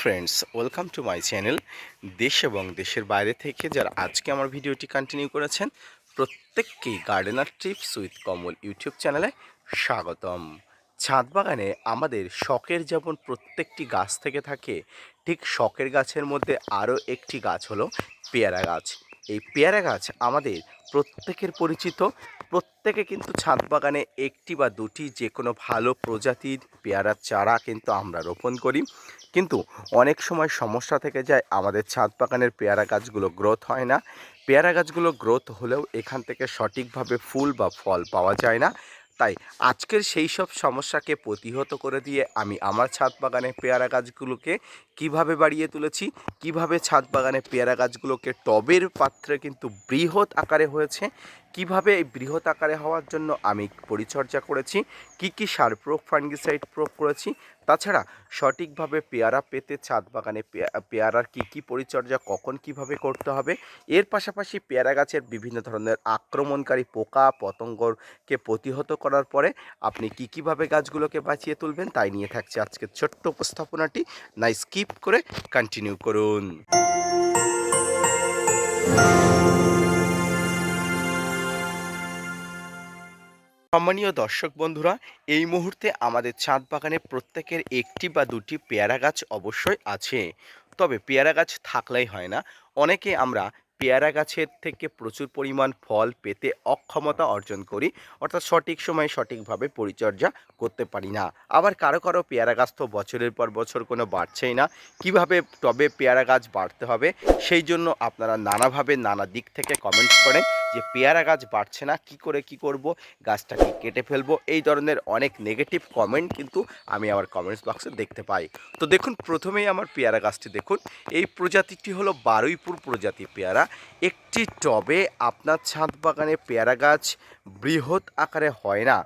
Friends welcome to my channel দেশ এবং দেশের বাইরে থেকে যারা আজকে আমার ভিডিওটি কন্টিনিউ করেছেন, প্রত্যেককেই gardener tips with Kamal YouTube চ্যানেলে স্বাগতম। ছাদ বাগানে আমাদের শখের যেমন প্রত্যেকটি গাছ থেকে থাকে, ঠিক শখের গাছের মধ্যে আরও একটি গাছ হলো পেয়ারা গাছ। এই পেয়ারা গাছ আমাদের প্রত্যেকের পরিচিত প্রত্যেকে কিন্তু ছাদ বাগানে একটি বা দুটি যে কোনো ভালো প্রজাতির পেয়ারার চারা কিন্তু আমরা রোপণ করি। কিন্তু অনেক সময় সমস্যা থেকে যায়, আমাদের ছাদ বাগানের পেয়ারা গাছগুলো গ্রোথ হয় না। পেয়ারা গাছগুলো গ্রোথ হলেও এখান থেকে সঠিকভাবে ফুল বা ফল পাওয়া যায় না। তাই আজকের সেই সব সমস্যাকে প্রতিহত করে দিয়ে আমি আমার ছাদ বাগানে পেয়ারা গাছগুলোকে কীভাবে বাড়িয়ে তুলেছি, কীভাবে ছাদ বাগানে পেয়ারা গাছগুলোকে টবের পাত্রে কিন্তু বৃহৎ আকারে হয়েছে, কীভাবে এই বৃহৎ আকারে হওয়ার জন্য আমি পরিচর্যা করেছি, কি কি সার প্রয়োগ, ফাঙ্গিসাইড প্রয়োগ করেছি, তাছাড়া সঠিকভাবে পেয়ারা পেতে ছাদ বাগানে পেয়া- পেয়ারার কি কি পরিচর্যা, কখন কীভাবে করতে হবে, এর পাশাপাশি পেয়ারা গাছের বিভিন্ন ধরনের আক্রমণকারী পোকা, পতঙ্গকে প্রতিহত করার পরে আপনি কি কীভাবে গাছগুলোকে বাঁচিয়ে তুলবেন, তাই নিয়ে থাকছে আজকের ছোট্ট উপস্থাপনাটি। না স্কিপ করে কন্টিনিউ করুন। সম্মানীয় দর্শক বন্ধুরা, এই মুহূর্তে আমাদের ছাদ বাগানে প্রত্যেকের একটি বা দুটি পেয়ারা গাছ অবশ্যই আছে। তবে পেয়ারা গাছ থাকলেই হয় না। অনেকে আমরা পেয়ারা গাছের থেকে প্রচুর পরিমাণ ফল পেতে অক্ষমতা অর্জন করি, অর্থাৎ সঠিক সময়ে সঠিকভাবে পরিচর্যা করতে পারি না। আবার কারও কারও পেয়ারা গাছ তো বছরের পর বছর কোনো বাড়ছেই না। কীভাবে টবে পেয়ারা গাছ বাড়তে হবে? সেই জন্য আপনারা নানাভাবে নানা দিক থেকে কমেন্টস করেন। যে পেয়ারা গাছ বাড়ছে না, কি করে কি করব, গাছটাকে কেটে ফেলব, এই ধরনের অনেক নেগেটিভ কমেন্ট কিন্তু আমি আমার কমেন্টস বক্সে দেখতে পাই। তো দেখুন, প্রথমেই আমার পেয়ারা গাছটি দেখুন। এই প্রজাতিটি হলো বারুইপুর প্রজাতি পেয়ারা। একটি টবে আপনার ছাদ বাগানে পেয়ারা গাছ বৃহৎ আকারে হয় না।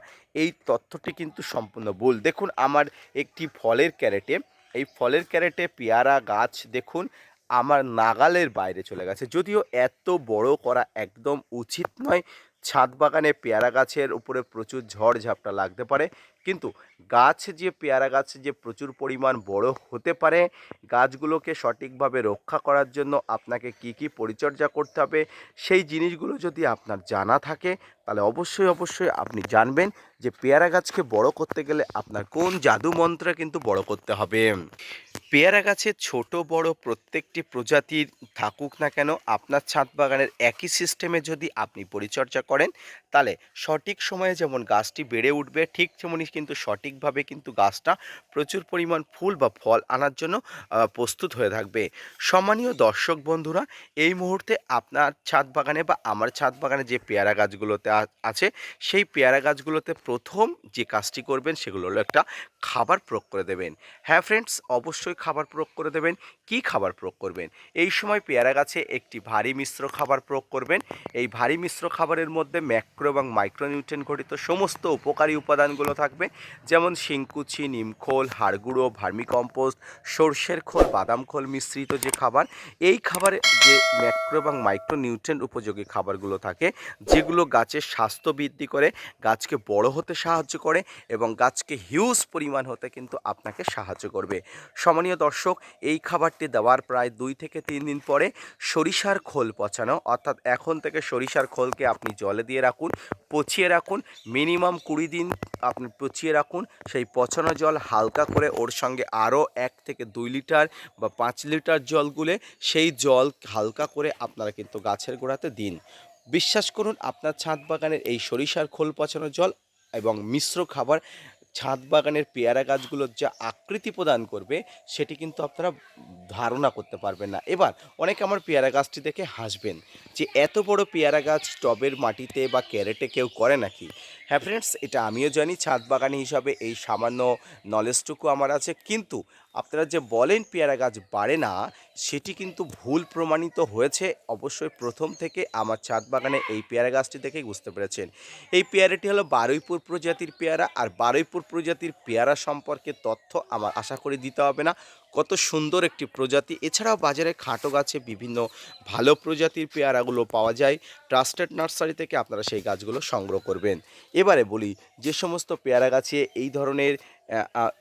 এই তথ্যটি কিন্তু সম্পূর্ণ ভুল। দেখুন, আমার একটি ফলের ক্যারেটে, এই ফলের ক্যারেটে পেয়ারা গাছ দেখুন আমার নাগালের বাইরে চলে গেছে। যদিও এত বড় করা একদম উচিত নয়, ছাদ বাগানে পেয়ারা গাছের উপরে প্রচুর ঝড় ঝাপটা লাগতে পারে। কিন্তু গাছ যে পেয়ারা গাছ যে প্রচুর পরিমাণ বড় হতে পারে গাছগুলোকে সঠিকভাবে রক্ষা করার জন্য আপনাকে কি কি পরিচর্যা করতে হবে, সেই জিনিসগুলো যদি আপনার জানা থাকে, তাহলে অবশ্যই অবশ্যই আপনি জানবেন যে পেয়ারা গাছকে বড় করতে গেলে আপনার কোন জাদু মন্ত্রে কিন্তু বড় করতে হবে। পেয়ারা গাছের ছোট, বড় প্রত্যেকটি প্রজাতির থাকুক না কেন, আপনার ছাদ বাগানের একই সিস্টেমে যদি আপনি পরিচর্যা করেন, তাহলে সঠিক সময়ে যেমন গাছটি বেড়ে উঠবে, ঠিক তেমনই কিন্তু সঠিকভাবে কিন্তু গাছটা প্রচুর পরিমাণ ফুল বা ফল আনার জন্য প্রস্তুত হয়ে থাকবে। সম্মানীয় দর্শক বন্ধুরা, এই মুহূর্তে আপনার ছাদ বাগানে বা আমার ছাদ বাগানে যে পেয়ারা গাছগুলোতে আছে, সেই পেয়ারা গাছগুলোতে প্রথম যে কাজটি করবেন সেগুলো হলো একটা খাবার প্রয়োগ করে দেবেন। হ্যাঁ ফ্রেন্ডস অবশ্যই খাবার প্রয়োগ করে দেবেন। কি খাবার প্রয়োগ করবেন? এই সময় পেয়ারা গাছে একটি ভারী মিশ্র খাবার প্রয়োগ করবেন। এই ভারী মিশ্র খাবারের মধ্যে ম্যাক্রো এবং মাইক্রোনিউট্রেন ঘটিত সমস্ত উপকারী উপাদানগুলো থাকবে। যেমন শিংকুচি, নিমখোল, হাড়গুঁড়ো, ভার্মিকম্পোস্ট, সর্ষের খোল, বাদাম খোল মিশ্রিত যে খাবার, এই খাবারে যে ম্যাক্রো এবং মাইক্রো নিউট্রেন উপযোগী খাবারগুলো থাকে, যেগুলো গাছের স্বাস্থ্য বৃদ্ধি করে, গাছকে বড় হতে সাহায্য করে এবং গাছকে হিউজ পরিমাণ হতে কিন্তু আপনাকে সাহায্য করবে। সম্মানীয় দর্শক, এই খাবারটি দেওয়ার প্রায় দুই থেকে তিন দিন পরে সরিষার খোল পচানো, অর্থাৎ এখন থেকে সরিষার খোলকে আপনি জলে দিয়ে রাখুন, পচিয়ে রাখুন, মিনিমাম কুড়ি দিন আপনি পচিয়ে রাখুন, সেই পচানো জল হালকা করে ওর সঙ্গে আরও এক থেকে দুই লিটার বা পাঁচ লিটার জল গুলে সেই জল হালকা করে আপনারা কিন্তু গাছের গোড়াতে দিন। বিশ্বাস করুন, আপনার ছাদ বাগানের এই সরিষার খোল পচানো জল এবং মিশ্র খাবার ছাদ বাগানের পেয়ারা গাছগুলোর যা আকৃতি প্রদান করবে, সেটি কিন্তু আপনারা ধারণা করতে পারবেন না। এবার, অনেকে আমার পেয়ারা গাছটি দেখে হাসবেন যে, এত বড় পেয়ারা গাছ টবের মাটিতে বা ক্যারেটে কেউ করে নাকি? হ্যাঁ ফ্রেন্ডস এটা আমিও জানি, ছাদ বাগানি হিসাবে এই সামান্য নলেজটুকু আমার আছে। কিন্তু আপনারা যে বলেন পেয়ারা গাছ বাড়ে না, সেটি কিন্তু ভুল প্রমাণিত হয়েছে। অবশ্যই প্রথম থেকে আমার ছাদ বাগানে এই পেয়ারা গাছটি দেখেই বুঝতে পেরেছেন। এই পেয়ারাটি হলো বারুইপুর প্রজাতির পেয়ারা, আর বারুইপুর প্রজাতির পেয়ারা সম্পর্কে তথ্য আমার আশা করি দিতে হবে না। কত সুন্দর একটি প্রজাতি। এছাড়াও বাজারে খাটো গাছে বিভিন্ন ভালো প্রজাতির পেয়ারাগুলো পাওয়া যায়। ট্রাস্টেড নার্সারি থেকে আপনারা সেই গাছগুলো সংগ্রহ করবেন। এবারে বলি, যে সমস্ত পেয়ারা গাছে এই ধরনের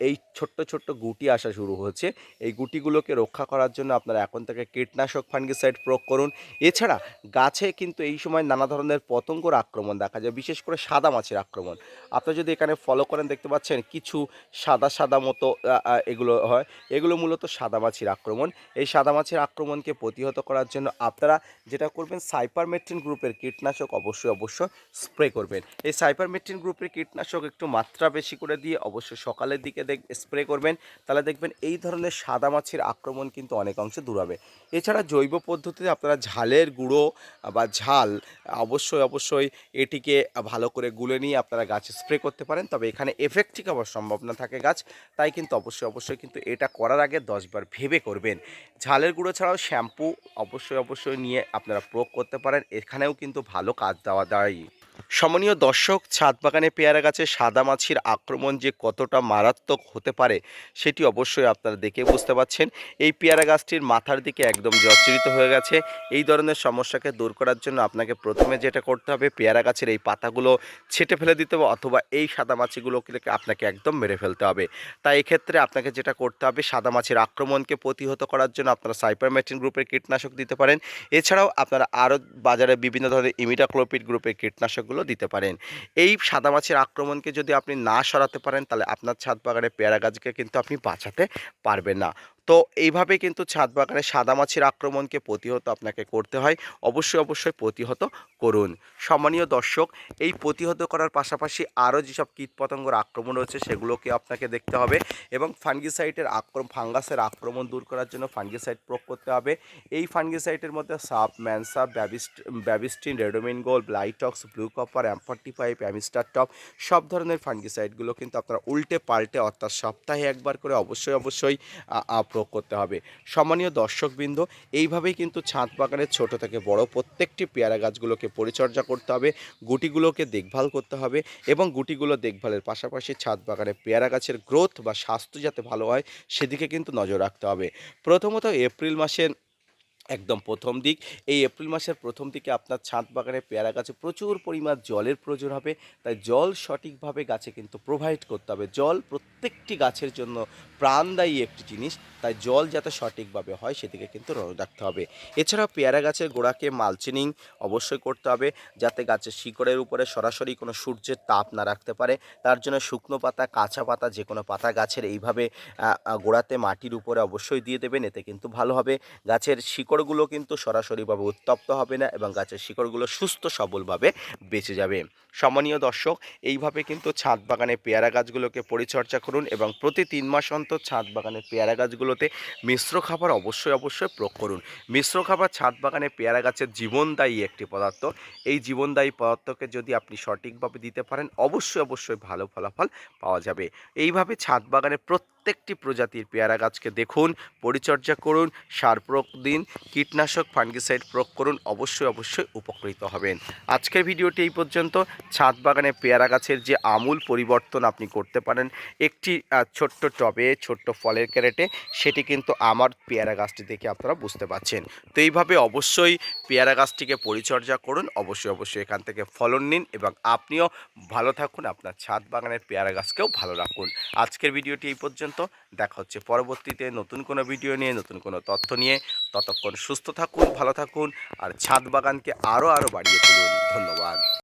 এই ছোট্ট ছোট্ট গুটি আসা শুরু হচ্ছে এই গুটিগুলোকে রক্ষা করার জন্য আপনারা এখন থেকে কীটনাশক, ফাঙ্গিসাইড প্রয়োগ করুন। এছাড়া গাছে কিন্তু এই সময় নানা ধরনের পতঙ্গর আক্রমণ দেখা যায়, বিশেষ করে সাদা মাছির আক্রমণ। আপনারা যদি এখানে ফলো করেন, দেখতে পাচ্ছেন কিছু সাদা সাদা মতো এগুলো হয়। এগুলো মূলত সাদা মাছির আক্রমণ। এই সাদা মাছির আক্রমণকে প্রতিহত করার জন্য আপনারা যেটা করবেন, সাইপারমেট্রিন গ্রুপের কীটনাশক অবশ্যই অবশ্যই স্প্রে করবেন। এই সাইপারমেট্রিন গ্রুপের কীটনাশক একটু মাত্রা বেশি করে দিয়ে অবশ্যই সকালের দিকে দেখ স্প্রে করবেন, তাহলে দেখবেন এই ধরনের সাদা মাছির আক্রমণ কিন্তু অনেক অংশে দূর হবে। এছাড়া জৈব পদ্ধতিতে আপনারা ঝালের গুঁড়ো বা ঝাল অবশ্যই অবশ্যই এটিকে ভালো করে গুলে নিয়ে আপনারা গাছে স্প্রে করতে পারেন। তবে এখানে এফেক্টিভ হওয়ার সম্ভাবনা থাকে গাছ, তাই কিন্তু অবশ্যই অবশ্যই কিন্তু এটা করার আগে দশবার ভেবে করবেন। ঝালের গুঁড়ো ছাড়াও শ্যাম্পু অবশ্যই অবশ্যই নিয়ে আপনারা প্রয়োগ করতে পারেন। এখানেও কিন্তু ভালো কাজ দেওয়া দেয়। সমনীয় দর্শক ছাদ বাগানে পেয়ারা গাছে সাদা মাছির আক্রমণ যে কতটা মারাত্মক হতে পারে, সেটি অবশ্যই আপনারা দেখে বুঝতে পারছেন। এই পেয়ারা গাছটির মাথার দিকে একদম জর্জরিত হয়ে গেছে। এই ধরনের সমস্যাকে দূর করার জন্য আপনাকে প্রথমে যেটা করতে হবে, পেয়ারা গাছের এই পাতাগুলো ছেটে ফেলে দিতে হবে, অথবা এই সাদা মাছিগুলোকে আপনাকে একদম মেরে ফেলতে হবে। তাই এক্ষেত্রে আপনাকে যেটা করতে হবে, সাদা মাছির আক্রমণকে প্রতিহত করার জন্য আপনারা সাইপারমেট্রিন গ্রুপের কীটনাশক দিতে পারেন। এছাড়াও আপনারা আরও বাজারে বিভিন্ন ধরনের ইমিটাক্লোপিড গ্রুপের কীটনাশকগুলো দিতে পারেন। এই সাদা মাছের আক্রমণকে যদি আপনি না সরাতে পারেন, তাহলে আপনার ছাদ বাগানে পেয়ারা গাছকে কিন্তু আপনি বাঁচাতে পারবেন না। তো এইভাবে কিন্তু ছাদ বাগানে সাদা মাছির আক্রমণকে প্রতিহত আপনাকে করতে হয়। অবশ্যই অবশ্যই প্রতিহত করুন। সম্মানীয় দর্শক, এই প্রতিহত করার পাশাপাশি আরও যেসব কীটপতঙ্গর আক্রমণ রয়েছে, সেগুলোকে আপনাকে দেখতে হবে এবং ফাঙ্গিসাইটের আক্রমণ ফাঙ্গাসের আক্রমণ দূর করার জন্য ফাঙ্গিসাইড প্রয়োগ করতে হবে। এই ফাঙ্গিসাইটের মধ্যে সাপ ম্যানসাপ ব্যাবিস্ট, Bavistin, Ridomil gold Blitox, blue copper অ্যাম্পার্টি five Amistar top, সব ধরনের ফাঙ্গিসাইডগুলো কিন্তু আপনারা উল্টে পাল্টে অর্থাৎ সপ্তাহে একবার করে অবশ্যই অবশ্যই প্রয়োগ করতে হবে। সম্মানীয় দর্শকবৃন্দ, এইভাবেই কিন্তু ছাদ বাগানের ছোট থেকে বড় প্রত্যেকটি পেয়ারা গাছগুলোকে পরিচর্যা করতে হবে, গুটিগুলোকে দেখভাল করতে হবে এবং গুটিগুলো দেখভালের পাশাপাশি ছাদ বাগানে পেয়ারা গাছের গ্রোথ বা স্বাস্থ্য যাতে ভালো হয়, সেদিকে কিন্তু নজর রাখতে হবে। প্রথমত এপ্রিল মাসের একদম প্রথম দিক। এই এপ্রিল মাসের প্রথম দিকে আপনার ছাদ বাগানে পেয়ারা গাছে প্রচুর পরিমাণ জলের প্রয়োজন হবে। তাই জল সঠিকভাবে গাছে কিন্তু প্রোভাইড করতে হবে। জল প্রত্যেকটি গাছের জন্য প্রাণদায়ী একটি জিনিস। তাই জল যাতে সঠিকভাবে হয় সেদিকে কিন্তু নজর রাখতে হবে। এছাড়া পেয়ারা গাছের গোড়াকে মালচিনিং অবশ্যই করতে হবে। যাতে গাছের শিকড়ের উপরে সরাসরি কোনো সূর্যের তাপ না রাখতে পারে। তার জন্য শুকনো পাতা, কাঁচা পাতা যে কোনো পাতা গাছের এইভাবে গোড়াতে মাটির উপরে অবশ্যই দিয়ে দেবেন। এতে কিন্তু ভালো হবে। গাছের শিকড়গুলো কিন্তু সরাসরিভাবে উত্তপ্ত হবে না এবং গাছের শিকড়গুলো সুস্থ সবলভাবে বেঁচে যাবে। সম্মানীয় দর্শক, এইভাবে কিন্তু ছাদ বাগানে পেয়ারা গাছগুলোকে পরিচর্যা করুন এবং প্রতি তিন মাস অন্তর ছাদ বাগানে পেয়ারা গাছগুলোতে মিশ্র খাবার অবশ্যই অবশ্যই প্রয়োগ করুন। মিশ্র খাবার ছাদ বাগানে পেয়ারা গাছের জীবনদায়ী একটি পদার্থ। এই জীবনদায়ী পদার্থকে যদি আপনি সঠিকভাবে দিতে পারেন, অবশ্যই অবশ্যই ভালো ফলাফল পাওয়া যাবে। এইভাবে ছাদ বাগানে প্রত্যেকটি প্রজাতির পেয়ারা গাছকে দেখুন, পরিচর্যা করুন, সার প্রয়োগ দিন, কীটনাশক, ফাঙ্গিসাইড প্রয়োগ করুন, অবশ্যই অবশ্যই উপকৃত হবেন। আজকের ভিডিওটি এই পর্যন্ত। ছাদ বাগানে পেয়ারা গাছের যে আমূল পরিবর্তন আপনি করতে পারেন, একটি ছোট্ট টবে, ছোট্ট ফলের ক্যারেটে, সেটি কিন্তু আমার পেয়ারা গাছটি দেখে আপনারা বুঝতে পারছেন। তো এইভাবে অবশ্যই পেয়ারা গাছটিকে পরিচর্যা করুন, অবশ্যই অবশ্যই এখান থেকে ফলন নিন এবং আপনিও ভালো থাকুন, আপনার ছাদ বাগানের পেয়ারা গাছকেও ভালো রাখুন। আজকের ভিডিওটি এই পর্যন্ত। দেখা হচ্ছে পরবর্তীতে নতুন কোনো ভিডিও নিয়ে, নতুন কোনো তথ্য নিয়ে। ততক্ষণ সুস্থ থাকুন, ভালো থাকুন, আর ছাদ বাগানকে আরও আরও বাড়িয়ে তুলুন। ধন্যবাদ।